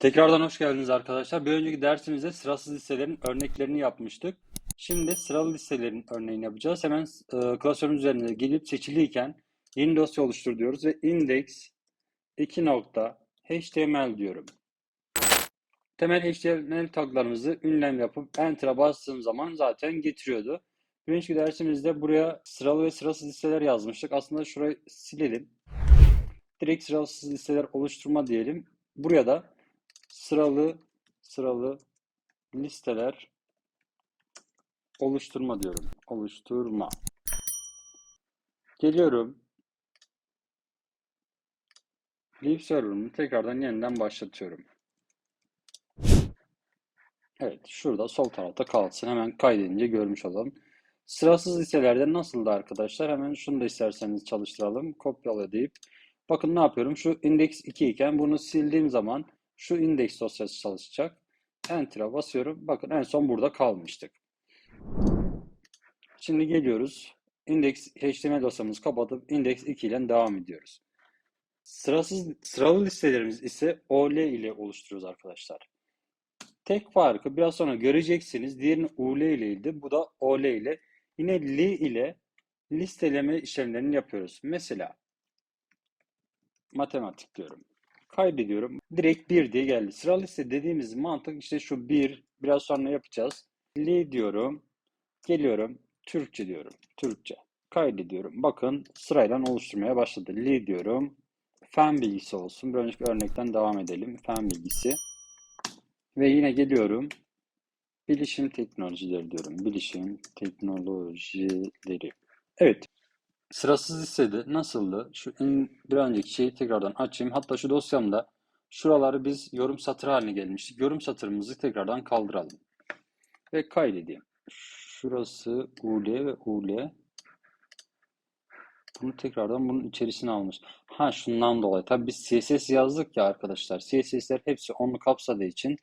Tekrardan hoş geldiniz arkadaşlar. Bir önceki dersimizde sırasız listelerin örneklerini yapmıştık. Şimdi sıralı listelerin örneğini yapacağız. Hemen e, klasörümüz üzerine gelip seçiliyken yeni dosya oluştur diyoruz ve index 2 nokta html diyorum. Temel HTML taglarımızı ünlem yapıp enter'a bastığım zaman zaten getiriyordu. Bir önceki dersimizde buraya sıralı ve sırasız listeler yazmıştık. Aslında şurayı silelim. Direkt sırasız listeler oluşturma diyelim. Buraya da sıralı sıralı listeler oluşturma diyorum. Oluşturma. Geliyorum. Leave server'ımı tekrardan yeniden başlatıyorum. Evet, şurada sol tarafta kalsın. Hemen kaydedince görmüş olalım. Sırasız listelerde nasıldı arkadaşlar? Hemen şunu da isterseniz çalıştıralım. Kopyala deyip. Bakın ne yapıyorum? Şu index 2 iken bunu sildiğim zaman şu index dosyası çalışacak. Enter'a basıyorum. Bakın en son burada kalmıştık. Şimdi geliyoruz. Index HTML dosyamızı kapatıp index 2 ile devam ediyoruz. Sırasız sıralı listelerimiz ise OL ile oluşturuyoruz arkadaşlar. Tek farkı biraz sonra göreceksiniz. Diğerini UL ileydi. Bu da OL ile. Yine li ile listeleme işlemlerini yapıyoruz. Mesela matematik diyorum. Kaydediyorum. Direkt 1 diye geldi. Sıralı liste dediğimiz mantık işte şu 1. Biraz sonra yapacağız. Li diyorum. Geliyorum. Türkçe diyorum. Türkçe. Kaydediyorum. Bakın sırayla oluşturmaya başladı. Li diyorum. Fen bilgisi olsun. Bir önceki örnekten devam edelim. Fen bilgisi. Ve yine geliyorum. Bilişim teknolojileri diyorum. Bilişim teknolojileri. Evet. Sırasız listede nasıldı? Şu in, bir önceki şeyi tekrardan açayım. Hatta şu dosyamda şuraları biz yorum satırı haline gelmiştik. Yorum satırımızı tekrardan kaldıralım. Ve kaydedeyim. Şurası UL ve UL. Bunu tekrardan bunun içerisine almış. Ha şundan dolayı. Tabii biz CSS yazdık ya arkadaşlar. CSS'ler hepsi onu kapsadığı için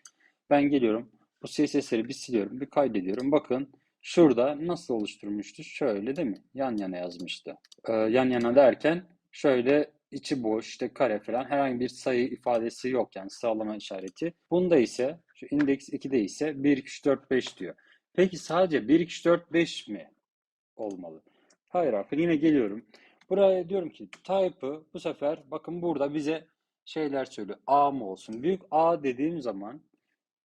ben geliyorum. Bu CSS'leri bir siliyorum. Bir kaydediyorum. Bakın şurada nasıl oluşturmuştu? Şöyle değil mi? Yan yana yazmıştı. Ee, yan yana derken şöyle içi boş, işte kare falan herhangi bir sayı ifadesi yok yani sıralama işareti. Bunda ise şu index 2'de ise 1, 2, 3, 4, 5 diyor. Peki sadece 1, 2, 3, 4, 5 mi olmalı? Hayır arkadaşlar yine geliyorum. Buraya diyorum ki type'ı bu sefer bakın burada bize şeyler söylüyor. A mı olsun? Büyük A dediğim zaman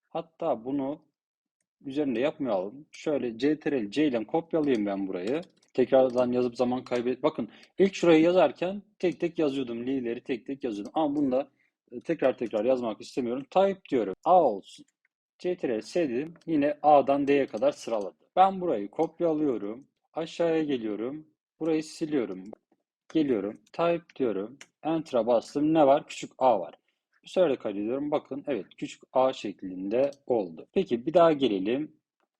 hatta bunu üzerinde yapmayalım. Şöyle CTRL C ile kopyalayayım ben burayı. Tekrardan yazıp zaman kaybet. Bakın ilk şurayı yazarken tek tek yazıyordum. Li'leri tek tek yazıyordum. Ama bunda e, tekrar tekrar yazmak istemiyorum. Type diyorum. A olsun. CTRL C dedim. Yine A'dan D'ye kadar sıraladı. Ben burayı kopyalıyorum. Aşağıya geliyorum. Burayı siliyorum. Geliyorum. Type diyorum. Enter'a bastım. Ne var? Küçük a var. De kaydediyorum. Bakın evet küçük a şeklinde oldu. Peki bir daha gelelim.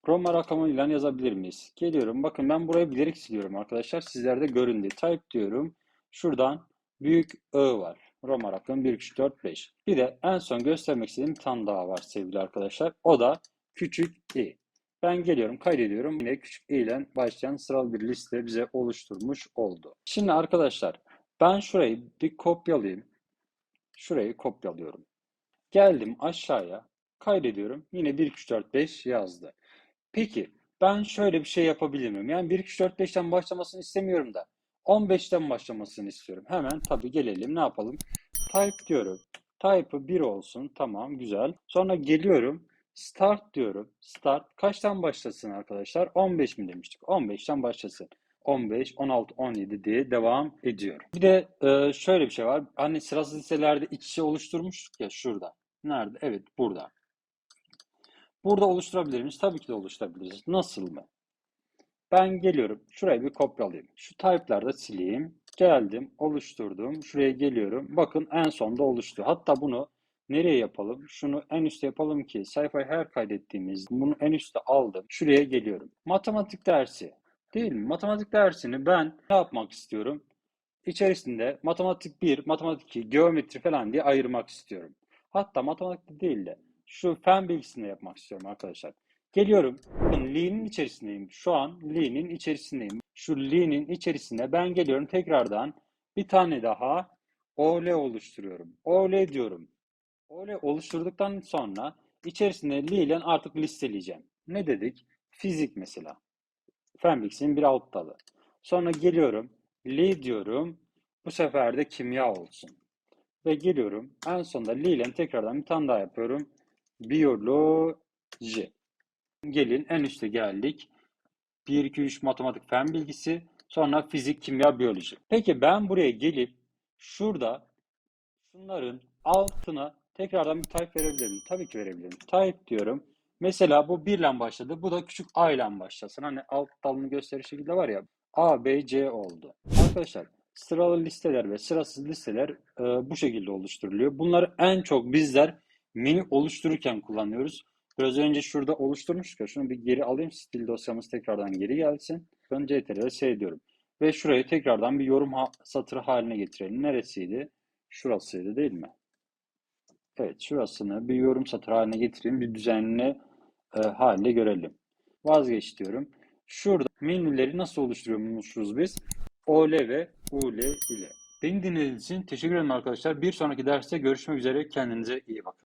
Roma rakamıyla yazabilir miyiz? Geliyorum. Bakın ben burayı bilerek siliyorum arkadaşlar. Sizlerde görün diye. Type diyorum. Şuradan büyük I var. Roma rakamı 1, 2, 4, 5. Bir de en son göstermek istediğim bir tane daha var sevgili arkadaşlar. O da küçük i. Ben geliyorum, kaydediyorum. Yine küçük i ile başlayan sıralı bir liste bize oluşturmuş oldu. Şimdi arkadaşlar ben şurayı bir kopyalayayım. Şurayı kopyalıyorum. Geldim aşağıya, kaydediyorum. Yine 1, 2, 3, 4, 5 yazdı. Peki ben şöyle bir şey yapabilir miyim? Yani 1, 2, 3, 4, 5'ten başlamasını istemiyorum da 15'ten başlamasını istiyorum. Hemen tabii gelelim ne yapalım? Type diyorum. Type'ı 1 olsun. Tamam güzel. Sonra geliyorum. Start diyorum. Start kaçtan başlasın arkadaşlar? 15 mi demiştik? 15'ten başlasın. 15, 16, 17 diye devam ediyor. Bir de e, şöyle bir şey var. Hani sırasız listelerde iç içe oluşturmuştuk ya şurada. Nerede? Evet burada. Burada oluşturabilir miyiz? Tabii ki de oluşturabiliriz. Nasıl mı? Ben geliyorum. Şurayı bir kopyalayayım. Şu type'larda sileyim. Geldim. Oluşturdum. Şuraya geliyorum. Bakın en sonda oluştu. Hatta bunu nereye yapalım? Şunu en üstte yapalım ki sayfayı her kaydettiğimiz bunu en üstte aldım. Şuraya geliyorum. Matematik dersi. Değil mi? Matematik dersini ben ne yapmak istiyorum? İçerisinde matematik 1, matematik 2, geometri falan diye ayırmak istiyorum. Hatta matematik değil de şu fen bilgisinde yapmak istiyorum arkadaşlar. Geliyorum. Lee'nin içerisindeyim. Şu an Lee'nin içerisindeyim. Şu Lee'nin içerisine ben geliyorum tekrardan bir tane daha OL oluşturuyorum. OL diyorum. Öyle oluşturduktan sonra içerisinde lilen artık listeleyeceğim. Ne dedik? Fizik mesela. Bilgisinin bir alt dalı. Sonra geliyorum. Li diyorum. Bu sefer de kimya olsun. Ve geliyorum. En sonunda li ile tekrardan bir tane daha yapıyorum. Biyoloji. Gelin en üste geldik. 1, 2, 3 matematik fen bilgisi. Sonra fizik, kimya, biyoloji. Peki ben buraya gelip şurada şunların altına tekrardan bir type verebilir miyim? Tabii ki verebilirim. Type diyorum. Mesela bu 1 ile başladı. Bu da küçük a ile başlasın. Hani alt dalını gösterir şekilde var ya. A, B, C oldu. Arkadaşlar sıralı listeler ve sırasız listeler e, bu şekilde oluşturuluyor. Bunları en çok bizler menü oluştururken kullanıyoruz. Biraz önce şurada oluşturmuştuk. Şunu bir geri alayım. Stil dosyamız tekrardan geri gelsin. Ben CTRL'e S diyorum. Ve şurayı tekrardan bir yorum ha- satırı haline getirelim. Neresiydi? Şurasıydı değil mi? Evet, şurasını bir yorum satır haline getireyim. Bir düzenli e, hale görelim. Vazgeç diyorum. Şurada menüleri nasıl oluşturuyormuşuz biz? OL ve UL ile. Beni dinlediğiniz için teşekkür ederim arkadaşlar. Bir sonraki derste görüşmek üzere. Kendinize iyi bakın.